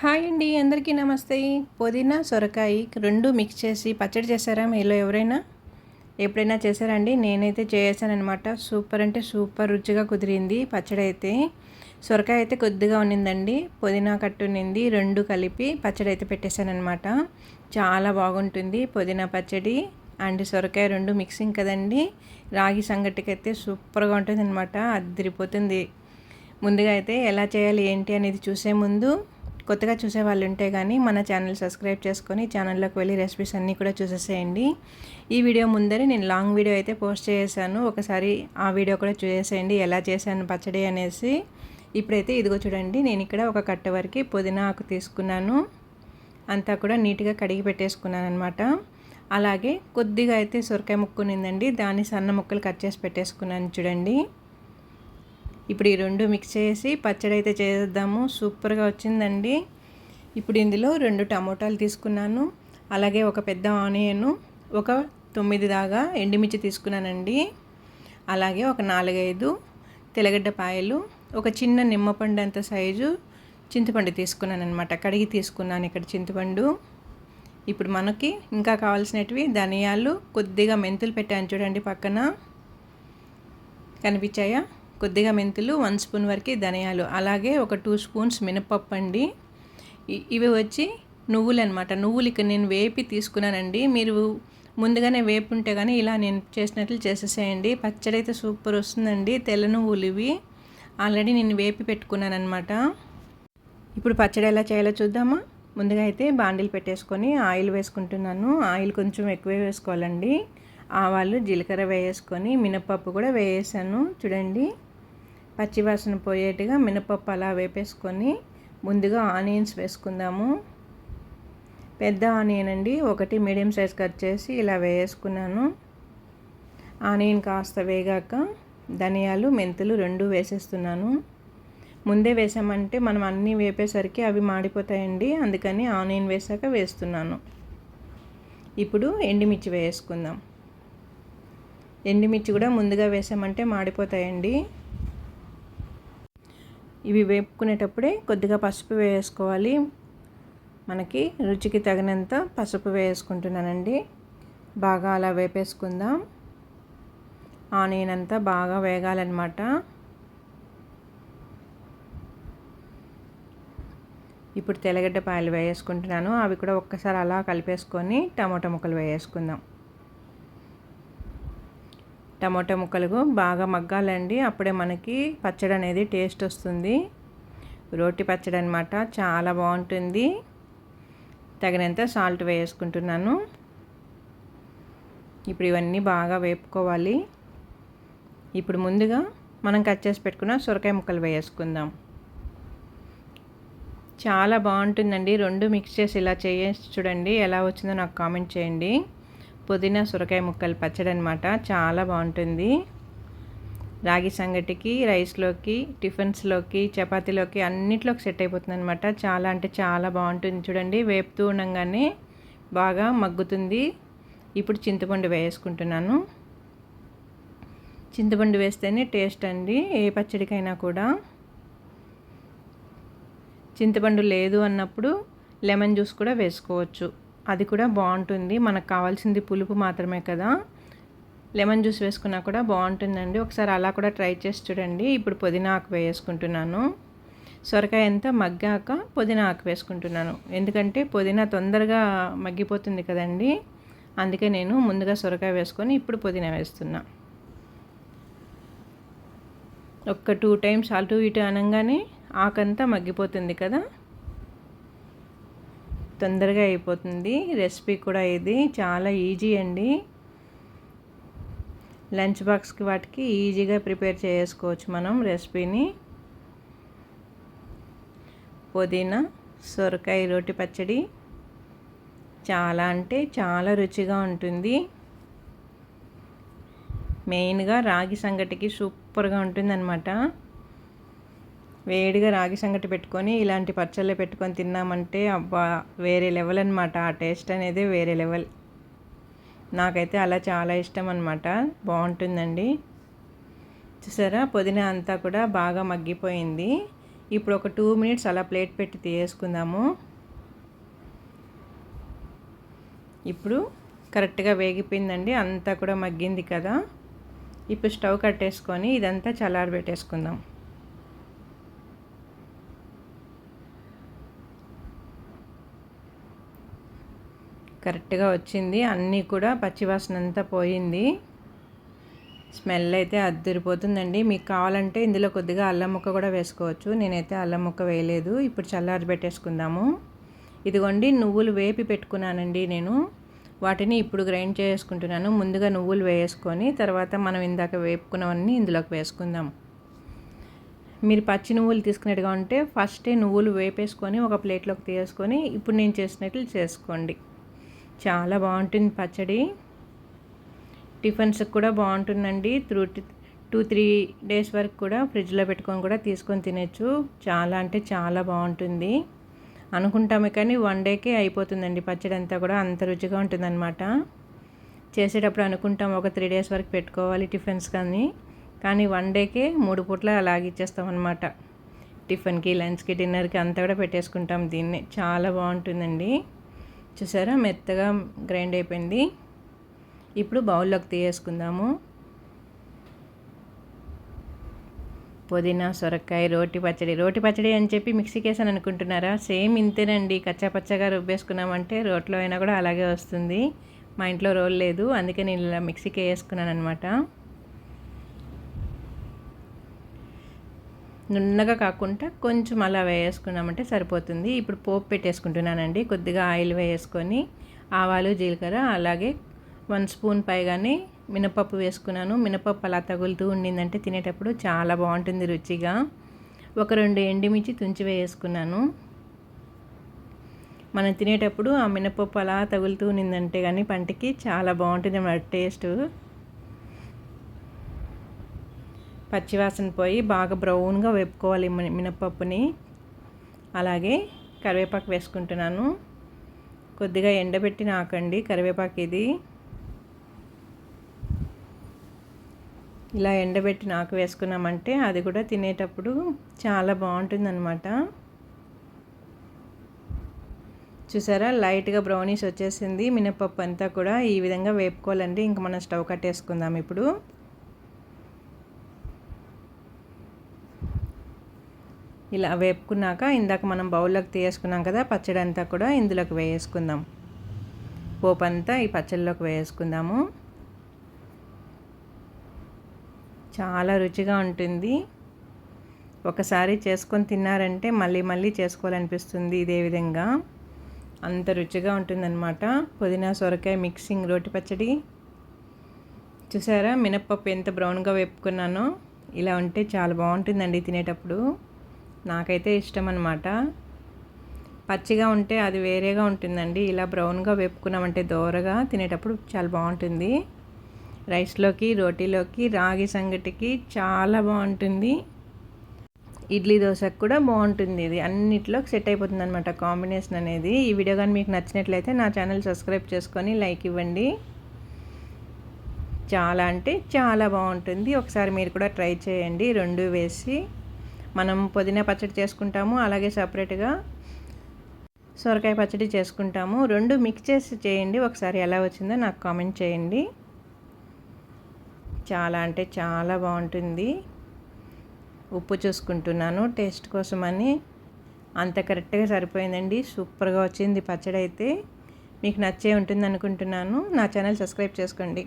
Hi అండి అందరికీ నమస్తే. పుదీనా సొరకాయ రెండు మిక్స్ చేసి పచ్చడి చేశారా మీలో ఎవరైనా? ఎప్పుడైనా చేశారండి నేనైతే చేసానమాట సూపర్ అంటే సూపర్ రుచిగా కుదిరింది పచ్చడి అయితే. సొరకాయ అయితే కొద్దిగా ఉన్నిందండి పుదీనా కట్టు ఉన్నింది రెండు కలిపి పచ్చడి అయితే పెట్టేశానమాట చాలా బాగుంటుంది పుదీనా పచ్చడి అండ్ సొరకాయ రెండు మిక్సింగ్ కదండి. రాగి సంగటికైతే సూపర్గా ఉంటుంది అనమాట అదిరిపోతుంది. ముందుగా అయితే ఎలా చేయాలి ఏంటి అనేది చూసే ముందు కొత్తగా చూసే వాళ్ళు ఉంటే కానీ మన ఛానల్ సబ్స్క్రైబ్ చేసుకొని ఛానల్లోకి వెళ్ళి రెసిపీస్ అన్నీ కూడా చూసేసేయండి. ఈ వీడియో ముందరే నేను లాంగ్ వీడియో అయితే పోస్ట్ చేశాను ఒకసారి ఆ వీడియో కూడా చూసేసేయండి. ఎలా చేశాను పచ్చడి అనేసి. ఇప్పుడైతే ఇదిగో చూడండి నేను ఇక్కడ ఒక కట్ట వరకు పుదీనా ఆకు తీసుకున్నాను. అంతా కూడా నీట్గా కడిగి పెట్టేసుకున్నాను అనమాట అలాగే కొద్దిగా అయితే సొరకాయ ముక్కు ఉన్నిందండి. దాన్ని సన్న ముక్కలు కట్ చేసి పెట్టేసుకున్నాను చూడండి. ఇప్పుడు ఈ రెండు మిక్స్ చేసి పచ్చడి అయితే చేద్దాము సూపర్గా వచ్చిందండి. ఇప్పుడు ఇందులో రెండు టమోటాలు తీసుకున్నాను. అలాగే ఒక పెద్ద ఆనియన్ ఒక తొమ్మిది దాకా ఎండుమిర్చి తీసుకున్నానండి. అలాగే ఒక నాలుగైదు తెల్లగడ్డ పాయలు ఒక చిన్న నిమ్మపండు అంత సైజు చింతపండు తీసుకున్నాను అనమాట కడిగి తీసుకున్నాను ఇక్కడ చింతపండు. ఇప్పుడు మనకి ఇంకా కావాల్సినవి ధనియాలు కొద్దిగా మెంతులు పెట్టాను చూడండి పక్కన. కనిపించాయా? కొద్దిగా మెంతులు వన్ స్పూన్ వరకు ధనియాలు అలాగే ఒక టూ స్పూన్స్ మినపప్పు అండి. ఇవి వచ్చి నువ్వులు అనమాట నువ్వులు ఇక్కడ నేను వేపి తీసుకున్నానండి. మీరు ముందుగానే వేపు ఉంటే కానీ ఇలా నేను చేసినట్లు చేసేసేయండి. పచ్చడి అయితే సూపర్ వస్తుందండి. తెల్ల నువ్వులు ఇవి. ఆల్రెడీ నేను వేపి పెట్టుకున్నాను అనమాట ఇప్పుడు పచ్చడి ఎలా చేయాలో చూద్దామా? ముందుగా అయితే బాండిల్ పెట్టేసుకొని ఆయిల్ వేసుకుంటున్నాను. ఆయిల్ కొంచెం ఎక్కువే వేసుకోవాలండి. ఆవాలు జీలకర్ర వేసుకొని మినపప్పు కూడా వేసాను చూడండి. పచ్చివాసన పోయేట్టుగా మినపప్పు అలా వేపేసుకొని ముందుగా ఆనియన్స్ వేసుకుందాము. పెద్ద ఆనియన్ అండి ఒకటి మీడియం సైజ్ కట్ చేసి ఇలా వేసుకున్నాను. ఆనియన్ కాస్త వేగాక ధనియాలు మెంతులు రెండు వేసేస్తున్నాను. ముందే వేసామంటే మనం అన్నీ వేపేసరికి అవి మాడిపోతాయండి అందుకని ఆనియన్ వేసాక వేస్తున్నాను. ఇప్పుడు ఎండుమిర్చి వేసుకుందాం. ఎండుమిర్చి కూడా ముందుగా వేసామంటే మాడిపోతాయండి. ఇవి వేపుకునేటప్పుడే కొద్దిగా పసుపు వేసుకోవాలి. మనకి రుచికి తగినంత పసుపు వేసుకుంటున్నానండి. బాగా అలా వేపేసుకుందాం. ఆనియన్ అంతా బాగా వేగాలన్నమాట. ఇప్పుడు తెల్లగడ్డ పాయలు వేసుకుంటున్నాను. అవి కూడా ఒక్కసారి అలా కలిపేసుకొని టమాటా ముక్కలు వేసుకుందాం. టమాటో ముక్కలు బాగా మగ్గాలండి. అప్పుడే మనకి పచ్చడి అనేది టేస్ట్ వస్తుంది. రోటి పచ్చడి అనమాట చాలా బాగుంటుంది. తగినంత సాల్ట్ వేసుకుంటున్నాను. ఇప్పుడు ఇవన్నీ బాగా వేపుకోవాలి. ఇప్పుడు ముందుగా మనం కట్ చేసి పెట్టుకున్న సొరకాయ ముక్కలు వేసుకుందాం. చాలా బాగుంటుందండి. రెండు మిక్స్ చేసి ఇలా చేసి చూడండి ఎలా వచ్చిందో నాకు కామెంట్ చేయండి. పుదీనా సొరకాయ ముక్కలు పచ్చడి అనమాట చాలా బాగుంటుంది. రాగి సంగటికి రైస్లోకి టిఫిన్స్లోకి చపాతీలోకి అన్నిట్లోకి సెట్ అయిపోతుంది అనమాట చాలా అంటే చాలా బాగుంటుంది. చూడండి వేపుతూ ఉండగానే బాగా మగ్గుతుంది. ఇప్పుడు చింతపండు వేసుకుంటున్నాను. చింతపండు వేస్తేనే టేస్ట్ అండి ఏ పచ్చడికైనా కూడా. చింతపండు లేదు అన్నప్పుడు లెమన్ జ్యూస్ కూడా వేసుకోవచ్చు. అది కూడా బాగుంటుంది. మనకు కావాల్సింది పులుపు మాత్రమే కదా. లెమన్ జ్యూస్ వేసుకున్నా కూడా బాగుంటుందండి. ఒకసారి అలా కూడా ట్రై చేసి చూడండి. ఇప్పుడు పుదీనా ఆకు వేసుకుంటున్నాను. సొరకాయ అంతా మగ్గాక పుదీనా ఆకు వేసుకుంటున్నాను. ఎందుకంటే పుదీనా తొందరగా మగ్గిపోతుంది కదండి. అందుకే నేను ముందుగా సొరకాయ వేసుకొని ఇప్పుడు పుదీనా వేస్తున్నా. ఒక్క టూ టైమ్స్ అటు ఇటు అనగానే ఆకంతా మగ్గిపోతుంది కదా. తొందరగా అయిపోతుంది. రెసిపీ కూడా ఇది. చాలా ఈజీ అండి. లంచ్ బాక్స్కి వాటికి ఈజీగా ప్రిపేర్ చేసుకోవచ్చు మనం రెసిపీని. పుదీనా సొరకాయ రోటి పచ్చడి చాలా అంటే చాలా రుచిగా ఉంటుంది. మెయిన్గా రాగి సంగటికి సూపర్గా ఉంటుందన్నమాట. వేడిగా రాగి సంగటి పెట్టుకొని ఇలాంటి పచ్చళ్ళే పెట్టుకొని తిన్నామంటే అబ్బా వేరే లెవెల్ అనమాట ఆ టేస్ట్ అనేది వేరే లెవెల్. నాకైతే అలా చాలా ఇష్టం అనమాట బాగుంటుందండి. చూసారా? పుదీనా అంతా కూడా బాగా మగ్గిపోయింది. ఇప్పుడు ఒక టూ మినిట్స్ అలా ప్లేట్ పెట్టి తీసేసుకుందాము ఇప్పుడు కరెక్ట్గా వేగిపోయిందండి. అంతా కూడా మగ్గింది కదా. ఇప్పుడు స్టవ్ కట్టేసుకొని ఇదంతా చల్లారబెట్టేసుకుందాం. కరెక్ట్గా వచ్చింది. అన్నీ కూడా పచ్చివాసన అంతా పోయింది. స్మెల్ అయితే అద్దరిపోతుందండి. మీకు కావాలంటే ఇందులో కొద్దిగా అల్లం ముక్క కూడా వేసుకోవచ్చు. నేనైతే అల్లం ముక్క వేయలేదు. ఇప్పుడు చల్లారి పెట్టేసుకుందాము. ఇదిగోండి నువ్వులు వేపి పెట్టుకున్నానండి నేను. వాటిని ఇప్పుడు గ్రైండ్ చేసుకుంటున్నాను. ముందుగా నువ్వులు వేసుకొని తర్వాత మనం ఇందాక వేపుకున్నవన్నీ ఇందులోకి వేసుకుందాం. మీరు పచ్చి నువ్వులు తీసుకున్నట్టుగా ఉంటే ఫస్టే నువ్వులు వేపేసుకొని ఒక ప్లేట్లోకి తీసుకొని ఇప్పుడు నేను చేసినట్లు చేసుకోండి. చాలా బాగుంటుంది పచ్చడి. టిఫిన్స్కి కూడా బాగుంటుందండి. త్రూ టూ త్రీ డేస్ వరకు కూడా ఫ్రిడ్జ్లో పెట్టుకొని కూడా తీసుకొని తినచ్చు. చాలా అంటే చాలా బాగుంటుంది. అనుకుంటామే కానీ వన్ డేకే అయిపోతుందండి పచ్చడి అంతా కూడా. అంత రుచిగా ఉంటుందన్నమాట. చేసేటప్పుడు అనుకుంటాం ఒక త్రీ డేస్ వరకు పెట్టుకోవాలి టిఫిన్స్ కానీ. కానీ వన్ డేకే మూడు పూట్ల అలాగే ఇచ్చేస్తామన్నమాట. టిఫిన్కి లంచ్కి డిన్నర్కి అంతా కూడా పెట్టేసుకుంటాం దీన్ని. చాలా బాగుంటుందండి. చూసారా? మెత్తగా గ్రైండ్ అయిపోయింది. ఇప్పుడు బౌల్లోకి తీసేసుకుందాము. పుదీనా సొరకాయ రోటి పచ్చడి. రోటి పచ్చడి అని చెప్పి మిక్సీకి వేసాను అనుకుంటున్నారా? సేమ్ ఇంతేనండి. కచ్చా పచ్చగా రుబ్బేసుకున్నామంటే రోట్లో అయినా కూడా అలాగే వస్తుంది. మా ఇంట్లో రోల్ లేదు. అందుకే నేను ఇలా మిక్సీకి వేసుకున్నాను అనమాట నున్నగా కాకుండా కొంచెం అలా వేసుకున్నామంటే సరిపోతుంది. ఇప్పుడు పోపు పెట్టేసుకుంటున్నానండి. కొద్దిగా ఆయిల్ వేసుకొని ఆవాలు జీలకర్ర అలాగే వన్ స్పూన్ పైగానే మినపప్పు వేసుకున్నాను. మినపప్పు అలా తగులుతూ ఉండిందంటే తినేటప్పుడు చాలా బాగుంటుంది రుచిగా. ఒక రెండు ఎండిమిర్చి తుంచి వేసుకున్నాను మనం తినేటప్పుడు ఆ మినపప్పు అలా తగులుతూ ఉన్నిందంటే కానీ పంటకి చాలా బాగుంటుంది. మన టేస్ట్ పచ్చివాసన పోయి బాగా బ్రౌన్గా వేపుకోవాలి మినపప్పుని. అలాగే కరివేపాకు వేసుకుంటున్నాను. కొద్దిగా ఎండబెట్టి నాకండి కరివేపాకు ఇది. ఇలా ఎండబెట్టి నాకు వేసుకున్నామంటే అది కూడా తినేటప్పుడు చాలా బాగుంటుందన్నమాట. చూసారా? లైట్గా బ్రౌనీస్ వచ్చేసింది. మినపప్పు అంతా కూడా ఈ విధంగా వేపుకోవాలండి. ఇంక మనం స్టవ్ కట్టేసుకుందాం ఇప్పుడు. ఇలా వేపుకున్నాక ఇందాక మనం బౌల్లోకి తీసేసుకున్నాం కదా పచ్చడి అంతా కూడా ఇందులోకి వేసుకుందాం పోపు అంతా ఈ పచ్చడిలోకి వేసుకుందాము చాలా రుచిగా ఉంటుంది. ఒకసారి చేసుకొని తిన్నారంటే మళ్ళీ మళ్ళీ చేసుకోవాలనిపిస్తుంది ఇదే విధంగా. అంత రుచిగా ఉంటుందన్నమాట. పుదీనా సొరకాయ మిక్సింగ్ రోటి పచ్చడి. చూసారా? మినప్పప్పు ఎంత బ్రౌన్గా వేపుకున్నానో. ఇలా ఉంటే చాలా బాగుంటుందండి తినేటప్పుడు. నాకైతే ఇష్టం అనమాట పచ్చిగా ఉంటే అది వేరేగా ఉంటుందండి. ఇలా బ్రౌన్గా వేపుకున్నామంటే దోరగా తినేటప్పుడు చాలా బాగుంటుంది. రైస్లోకి రోటీలోకి రాగి సంగటికి చాలా బాగుంటుంది. ఇడ్లీ దోశకు కూడా బాగుంటుంది ఇది. అన్నిట్లో సెట్ అయిపోతుంది అనమాట కాంబినేషన్ అనేది. ఈ వీడియో కానీ మీకు నచ్చినట్లయితే నా ఛానల్ సబ్స్క్రైబ్ చేసుకొని లైక్ ఇవ్వండి. చాలా అంటే చాలా బాగుంటుంది. ఒకసారి మీరు కూడా ట్రై చేయండి. రెండు వేసి మనం పుదీనా పచ్చడి చేసుకుంటాము అలాగే సపరేట్గా సొరకాయ పచ్చడి చేసుకుంటాము. రెండు మిక్స్ చేసి చేయండి. ఒకసారి ఎలా వచ్చిందో నాకు కామెంట్ చేయండి. చాలా అంటే చాలా బాగుంటుంది. ఉప్పు చూసుకుంటున్నాను. టేస్ట్ కోసమని. అంత కరెక్ట్గా సరిపోయిందండి. సూపర్గా వచ్చింది పచ్చడి అయితే మీకు నచ్చే ఉంటుంది అనుకుంటున్నాను నా ఛానల్ సబ్స్క్రైబ్ చేసుకోండి.